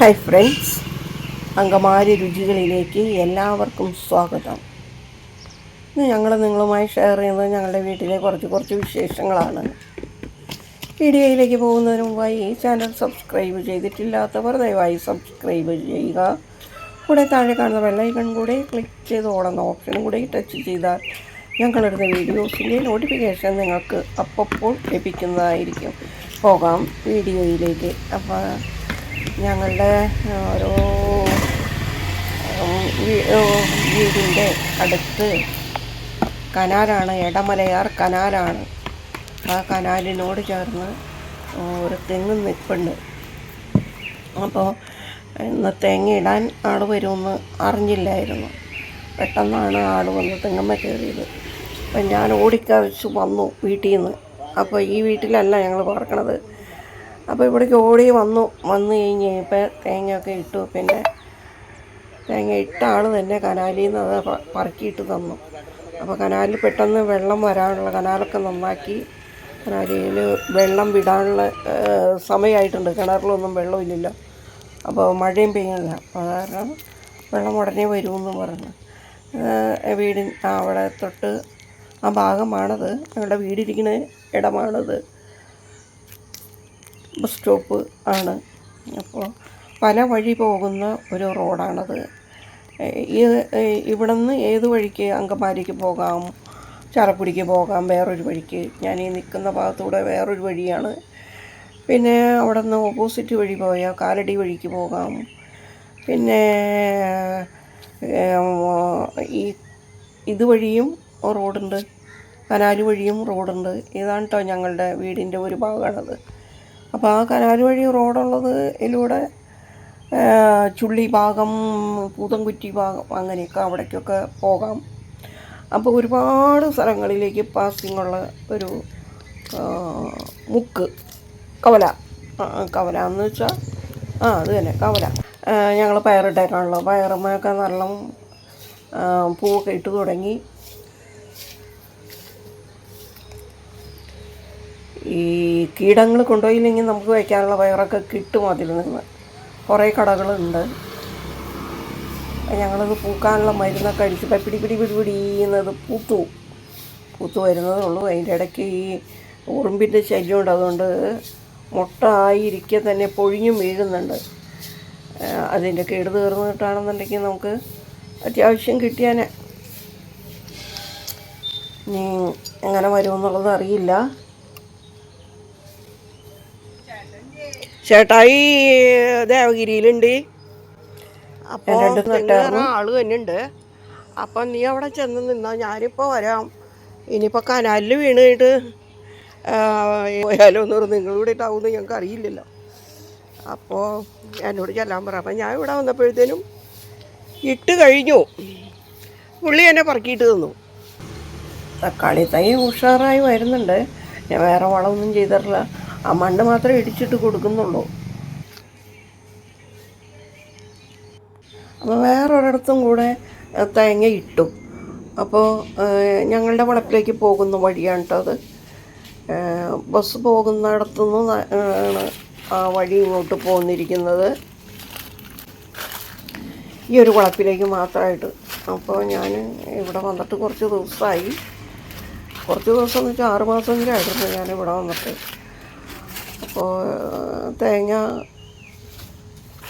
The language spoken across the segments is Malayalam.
ഹായ് ഫ്രണ്ട്സ് അങ്കമാരി രുചികളിലേക്ക് എല്ലാവർക്കും സ്വാഗതം. ഇന്ന് ഞങ്ങൾ നിങ്ങളുമായി ഷെയർ ചെയ്യുന്നത് ഞങ്ങളുടെ വീട്ടിലെ കുറച്ച് കുറച്ച് വിശേഷങ്ങളാണ്. വീഡിയോയിലേക്ക് പോകുന്നതിന് മുമ്പായി ഈ ചാനൽ സബ്സ്ക്രൈബ് ചെയ്തിട്ടില്ലാത്തവർ ദയവായി സബ്സ്ക്രൈബ് ചെയ്യുക. കൂടെ താഴെ കാണുന്ന വെള്ളൈക്കൺ കൂടെ ക്ലിക്ക് ചെയ്ത് ഓടുന്ന ഓപ്ഷനും കൂടെ ടച്ച് ചെയ്താൽ ഞങ്ങളിടുന്ന വീഡിയോസിന്റെ നോട്ടിഫിക്കേഷൻ നിങ്ങൾക്ക് അപ്പോൾ ലഭിക്കുന്നതായിരിക്കും. പോകാം വീഡിയോയിലേക്ക്. അപ്പോൾ ഞങ്ങളുടെ ഓരോ വീടിന്റെ അടുത്ത് കനാലാണ് ഇടമലയാർ കനാലാണ്. ആ കനാലിനോട് ചേർന്ന് ഒരു തെങ്ങ് നിൽപ്പുണ്ട് അപ്പോൾ ഇന്ന് തേങ്ങയിടാൻ ആൾ വരുമെന്ന് അറിഞ്ഞില്ലായിരുന്നു. പെട്ടെന്നാണ് ആൾ വന്ന് തെങ്ങമ്മ കയറിയത്. അപ്പം ഞാൻ ഓടിക്കാവശ്യം വന്നു വീട്ടിൽ നിന്ന് അപ്പോൾ ഈ വീട്ടിലല്ല ഞങ്ങൾ പാർക്കണത്. അപ്പോൾ ഇവിടേക്ക് ഓടി വന്നു. വന്നു കഴിഞ്ഞ് ഇപ്പോൾ തേങ്ങയൊക്കെ ഇട്ടു. പിന്നെ തേങ്ങ ഇട്ട ആൾ തന്നെ കനാലിൽ നിന്ന് അത് പറക്കിയിട്ട് തന്നു. അപ്പോൾ കനാലിൽ പെട്ടെന്ന് വെള്ളം വരാനുള്ള കനാലൊക്കെ നന്നാക്കി കനാലിൽ വെള്ളം വിടാനുള്ള സമയമായിട്ടുണ്ട് കിണറിലൊന്നും വെള്ളമില്ലല്ലോ അപ്പോൾ മഴയും പെയ്യുന്നില്ല. അപ്പോൾ കാരണം വെള്ളം ഉടനെ വരുമെന്ന് പറഞ്ഞു. വീടിൻ അവിടെ തൊട്ട് ആ ഭാഗമാണത്. ഞങ്ങളുടെ വീടിരിക്കുന്ന ഇടമാണത്. ബസ് സ്റ്റോപ്പ് ആണ്. അപ്പോൾ പല വഴി പോകുന്ന ഒരു റോഡാണത്. ഇവിടെ ഇവിടുന്ന് ഏത് വഴിക്ക് അങ്കമാലിക്ക് പോകാം ചാലക്കുടിക്ക് പോകാം വേറൊരു വഴിക്ക്? ഞാൻ ഈ നിൽക്കുന്ന ഭാഗത്തൂടെ വേറൊരു വഴിയാണ്. പിന്നെ അവിടെ നിന്ന് ഓപ്പോസിറ്റ് വഴി പോയാൽ കാലടി വഴിക്ക് പോകാം. പിന്നെ ഈ ഇതുവഴിയും റോഡുണ്ട്. കനാല് വഴിയും റോഡുണ്ട്. ഇതാണ് കേട്ടോ ഞങ്ങളുടെ വീടിന്റെ ഒരു ഭാഗമാണത്. അപ്പോൾ ആ കനാൽ വഴി റോഡുള്ളത് ഇതിലൂടെ ചുള്ളി ഭാഗം പൂതംകുറ്റി ഭാഗം അങ്ങനെയൊക്കെ അവിടേക്കൊക്കെ പോകാം. അപ്പോൾ ഒരുപാട് സ്ഥലങ്ങളിലേക്ക് പാസിംഗ് ഉള്ള ഒരു മുക്ക് കവല. കവല എന്ന് വെച്ചാൽ ആ അത് തന്നെ കവല. ഞങ്ങൾ പയറിട്ടേക്കാണല്ലോ. പയറുമ്മയൊക്കെ നല്ല പൂവൊക്കെ ഇട്ട് തുടങ്ങി. ഈ കീടങ്ങൾ കൊണ്ടുപോയില്ലെങ്കിൽ നമുക്ക് വയ്ക്കാനുള്ള വയറൊക്കെ കിട്ടും അതിൽ നിന്ന്. കുറേ കടകളുണ്ട്. ഞങ്ങളത് പൂക്കാനുള്ള മരുന്നൊക്കെ അടിച്ച് പിടി പിടി പിടി പിടിയുന്നത് പൂത്തു. പൂത്തു വരുന്നതേ ഉള്ളൂ. അതിന്റെ ഇടയ്ക്ക് ഈ ഉറുമ്പിന്റെ ശല്യമുണ്ട്. അതുകൊണ്ട് മുട്ട ആയിരിക്കെ തന്നെ പൊഴിഞ്ഞും വീഴുന്നുണ്ട്. അതിന്റെ കേട് തീർന്നിട്ടാണെന്നുണ്ടെങ്കിൽ നമുക്ക് അത്യാവശ്യം കിട്ടിയാനെ. ഇനി എങ്ങനെ വരുമെന്നുള്ളത് അറിയില്ല. ചേട്ടായി ദേവഗിരിയിലുണ്ട്. അപ്പോൾ ആൾ തന്നെ ഉണ്ട് അപ്പം നീ അവിടെ ചെന്ന് നിന്നാ ഞാനിപ്പോൾ വരാം. ഇനിയിപ്പോൾ കനാലിൽ വീണ് കഴിഞ്ഞിട്ട് പോയാലോ എന്ന് പറഞ്ഞു നിങ്ങൾ ഇവിടെ ഇട്ടാവുമെന്ന് ഞങ്ങൾക്ക് അറിയില്ലല്ലോ. അപ്പോൾ എന്നോട് ചെല്ലാൻ പറ. അപ്പം ഞാൻ ഇവിടെ വന്നപ്പോഴത്തേനും ഇട്ട് കഴിഞ്ഞു. പുള്ളി എന്നെ പറക്കിയിട്ട് തന്നു തക്കാളി തൈ ഉഷാറായി വരുന്നുണ്ട്. ഞാൻ വേറെ വളമൊന്നും ചെയ്തിട്ടില്ല. ആ മണ്ണ് മാത്രമേ ഇടിച്ചിട്ട് കൊടുക്കുന്നുള്ളൂ. അപ്പോൾ വേറൊരിടത്തും കൂടെ തേങ്ങ ഇട്ടു. അപ്പോൾ ഞങ്ങളുടെ വളപ്പിലേക്ക് പോകുന്ന വഴിയാണ് കേട്ടോ അത് ബസ് പോകുന്നിടത്തുനിന്ന് ആ വഴി ഇങ്ങോട്ട് പോന്നിരിക്കുന്നത്. ഈ ഒരു വളപ്പിലേക്ക് മാത്രമായിട്ട്. അപ്പോൾ ഞാൻ ഇവിടെ വന്നിട്ട് കുറച്ച് ദിവസമായി. കുറച്ച് ദിവസം എന്ന് വെച്ചാൽ ആറുമാസം എങ്കിലും ആയിരുന്നു ഞാൻ ഇവിടെ വന്നിട്ട്. അപ്പോൾ തേങ്ങ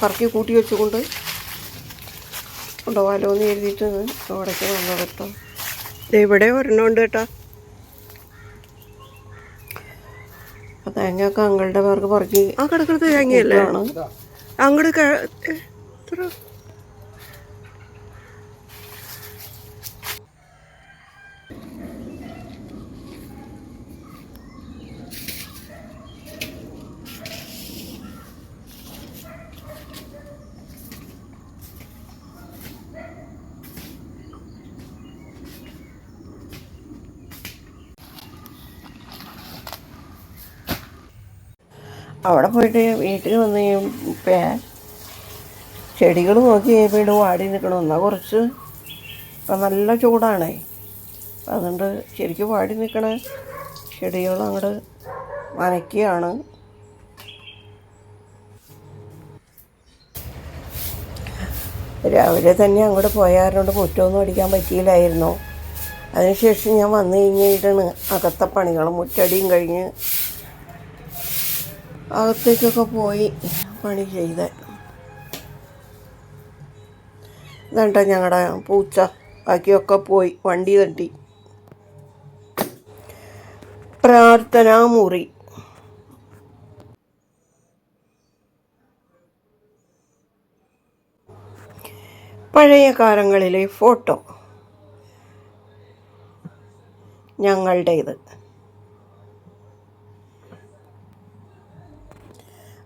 പറക്കി കൂട്ടി വെച്ചുകൊണ്ട് കൊണ്ടുപോകാലോ എന്ന് എഴുതിയിട്ട് അവിടേക്ക് വന്നത് കേട്ടോ. ഇവിടെ ഒരെണ്ണമുണ്ട് കേട്ടോ. തേങ്ങ തേങ്ങയൊക്കെ അങ്ങളുടെ പേർക്ക് പറക്കി ആ കിടക്കുന്നത് തേങ്ങയല്ലേ? അങ്ങോട്ട് ക- എത്ര? അവിടെ പോയിട്ട് വീട്ടിൽ വന്ന് പേ ചെടികൾ നോക്കി ഇവിടെ വാടി നിൽക്കണം എന്നാൽ കുറച്ച്. ഇപ്പം നല്ല ചൂടാണേ. അതുകൊണ്ട് ശരിക്കും വാടി നിൽക്കണ ചെടികൾ അങ്ങോട്ട് നനയ്ക്കുകയാണ്. രാവിലെ തന്നെ അങ്ങോട്ട് പോയാറുണ്ട് മുറ്റമൊന്നും അടിക്കാൻ പറ്റിയില്ലായിരുന്നു. അതിനുശേഷം ഞാൻ വന്നു കഴിഞ്ഞിട്ടാണ് അകത്തെ പണികൾ മുറ്റടിയും കഴിഞ്ഞ് അകത്തേക്കൊക്കെ പോയി പണി ചെയ്ത്. ഇതണ്ട ഞങ്ങളുടെ പൂച്ച ബാക്കിയൊക്കെ പോയി വണ്ടി തട്ടി. പ്രാർത്ഥനാ മുറി. പഴയ കാലങ്ങളിലെ ഫോട്ടോ ഞങ്ങളുടേത്.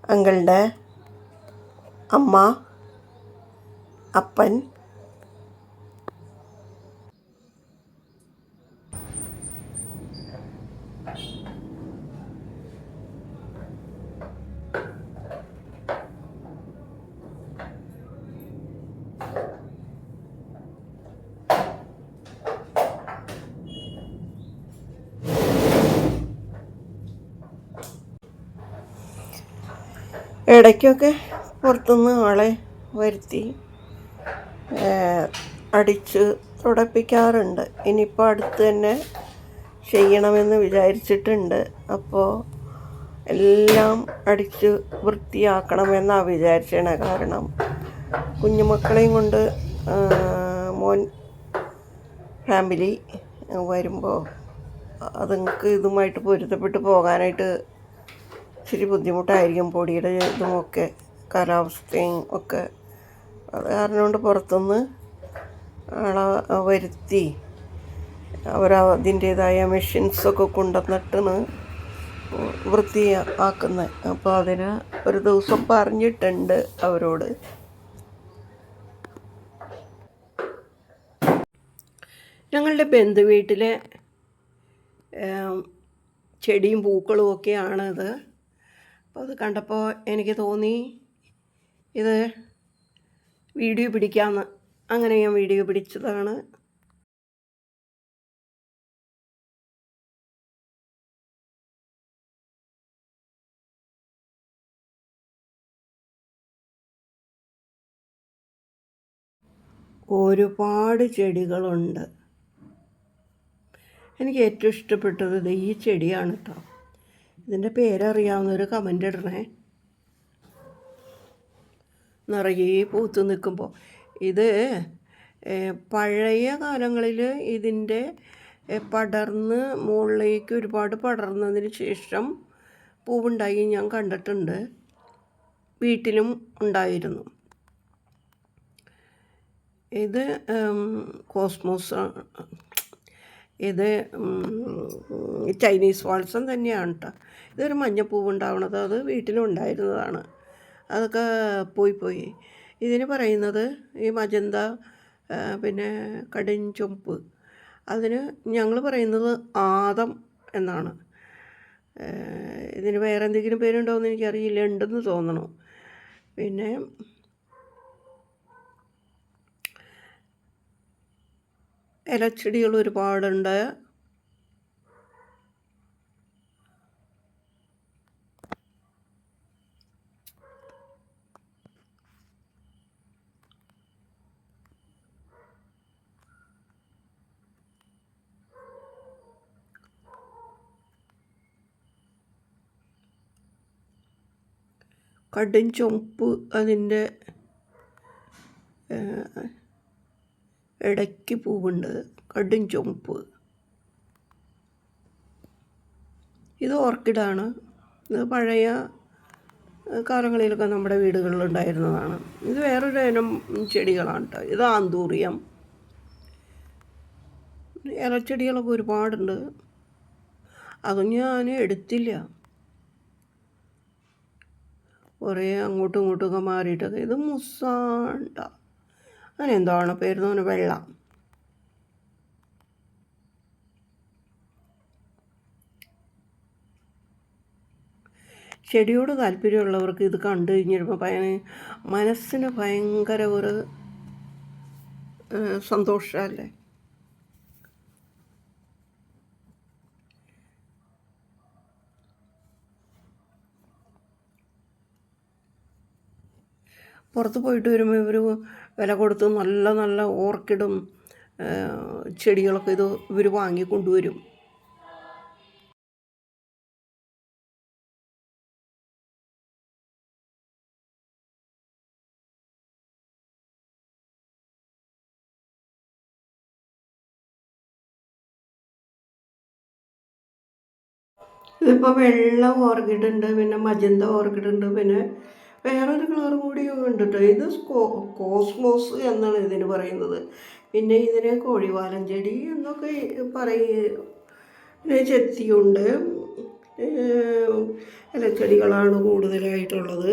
எங்களோட அம்மா அப்பன் ഇടയ്ക്കൊക്കെ പുറത്തുനിന്ന് ആളെ വരുത്തി അടിച്ച് തുടപ്പിക്കാറുണ്ട്. ഇനിയിപ്പോൾ അടുത്ത് തന്നെ ചെയ്യണമെന്ന് വിചാരിച്ചിട്ടുണ്ട്. അപ്പോൾ എല്ലാം അടിച്ച് വൃത്തിയാക്കണമെന്നാണ് വിചാരിച്ചത് കാരണം കുഞ്ഞുമക്കളെയും കൊണ്ട് മോൻ ഫാമിലി വരുമ്പോൾ അതുങ്ങൾക്ക് ഇതുമായിട്ട് പൊരുത്തപ്പെട്ട് പോകാനായിട്ട് ഇച്ചിരി ബുദ്ധിമുട്ടായിരിക്കും പൊടിയുടെ ഇതുമൊക്കെ കാലാവസ്ഥയും ഒക്കെ. അത് കാരണം കൊണ്ട് പുറത്തുനിന്ന് ആളെ വരുത്തി അവർ അതിന്റേതായ മെഷീൻസൊക്കെ കൊണ്ടുവന്നിട്ടാണ് വൃത്തിയാക്കുന്നത് അപ്പോൾ അതിന് ഒരു ദിവസം പറഞ്ഞിട്ടുണ്ട് അവരോട്. ഞങ്ങളുടെ ബന്ധുവീട്ടിലെ വീട്ടിലെ ചെടിയും പൂക്കളും ഒക്കെയാണിത്. അപ്പോൾ അത് കണ്ടപ്പോൾ എനിക്ക് തോന്നി ഇത് വീഡിയോ പിടിക്കാമെന്ന് അങ്ങനെ ഞാൻ വീഡിയോ പിടിച്ചതാണ്. ഒരുപാട് ചെടികളുണ്ട്. എനിക്ക് ഏറ്റവും ഇഷ്ടപ്പെട്ടത് ഈ ചെടിയാണ് കേട്ടോ ഇതിന്റെ പേരറിയാവുന്നൊരു കമന്റ് ഇടണേ. നിറയെ പൂത്ത് നിൽക്കുമ്പോൾ ഇത് പഴയ കാലങ്ങളിൽ ഇതിന്റെ പടർന്ന് മുകളിലേക്ക് ഒരുപാട് പടർന്നതിന് ശേഷം പൂവുണ്ടായി ഞാൻ കണ്ടിട്ടുണ്ട്. വീട്ടിലും ഉണ്ടായിരുന്നു. ഇത് കോസ്മോസ്. ഇത് ചൈനീസ് വാൾസം തന്നെയാണ് കേട്ടോ ഇതൊരു മഞ്ഞപ്പൂവ് ഉണ്ടാവുന്നത് അത് വീട്ടിലും ഉണ്ടായിരുന്നതാണ് അതൊക്കെ പോയി പോയി. ഇതിന് പറയുന്നത് ഈ മജന്ത പിന്നെ കടും ചുമപ്പ് അതിന് ഞങ്ങൾ പറയുന്നത് ആദം എന്നാണ്. ഇതിന് വേറെ എന്തെങ്കിലും പേരുണ്ടോ എന്ന് എനിക്കറിയില്ല. ഉണ്ടെന്ന് തോന്നണു. പിന്നെ ഇലച്ചെടികൾ ഒരുപാടുണ്ട്. കടും ചുമപ്പ് അതിന്റെ ഇടയ്ക്ക് പൂവുണ്ട്. കടും ചുമപ്പ് ഇത് ഓർക്കിഡാണ്. ഇത് പഴയ കാലങ്ങളിലൊക്കെ നമ്മുടെ വീടുകളിലുണ്ടായിരുന്നതാണ്. ഇത് വേറൊരു ഇനം ചെടികളാണ് കേട്ടോ ഇത് ആന്തൂറിയം. ഇലച്ചെടികളൊക്കെ ഒരുപാടുണ്ട്. അത് ഞാൻ എടുത്തില്ല. കുറേ അങ്ങോട്ടും ഇങ്ങോട്ടും ഒക്കെ മാറിയിട്ടൊക്കെ. ഇത് മുസാണ്ട അങ്ങനെ എന്താണ് പേരുന്നവന് വെള്ള? ചെടിയോട് താല്പര്യമുള്ളവർക്ക് ഇത് കണ്ടു കഴിഞ്ഞിരുമ്പോൾ ഭയ മനസ്സിന് ഭയങ്കര ഒരു സന്തോഷമല്ലേ പുറത്ത് പോയിട്ട് വരുമ്പോൾ ഇവർ വില കൊടുത്ത് നല്ല നല്ല ഓർക്കിഡും ചെടികളൊക്കെ ഇത് ഇവർ വാങ്ങിക്കൊണ്ടുവരും. ഇതിപ്പോൾ വെള്ള ഓർക്കിഡ് ഉണ്ട് പിന്നെ മജന്ത ഓർക്കിഡ് ഉണ്ട് പിന്നെ വേറൊരു കളർ കൂടി ഉണ്ട് കേട്ടോ ഇത് കോസ്മോസ് എന്നാണ് ഇതിന് പറയുന്നത്. പിന്നെ ഇതിന് കോഴിവാലൻ ചെടി എന്നൊക്കെ പറയും പിന്നെ ചെത്തിയുണ്ട്. ഇലച്ചെടികളാണ് കൂടുതലായിട്ടുള്ളത്.